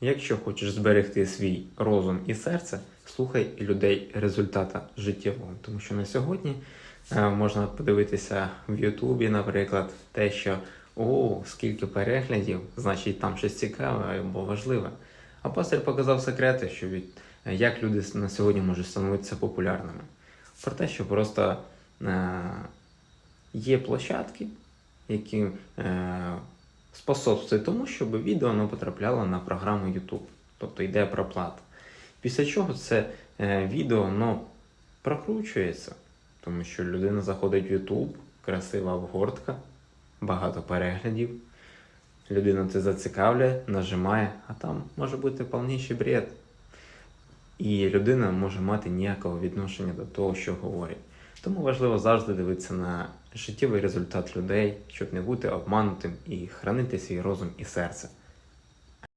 Якщо хочеш зберегти свій розум і серце, слухай людей результата життєвого. Тому що на сьогодні е, можна подивитися в Ютубі, наприклад, те, що о, скільки переглядів, значить там щось цікаве або важливе. А пастор показав секрети, що від е, як люди на сьогодні можуть становитися популярними. Про те, що просто е, є площадки, які е, способствують тому, щоб відео не потрапляло на програму YouTube. Тобто йде проплата. Після чого це е, відео ну, прокручується, тому що людина заходить в YouTube, красива обгортка, багато переглядів. Людина це зацікавляє, нажимає, а там може бути повніший бред. І людина може мати ніякого відношення до того, що говорить. Тому важливо завжди дивитися на життєвий результат людей, щоб не бути обманутим і хранити свій розум і серце.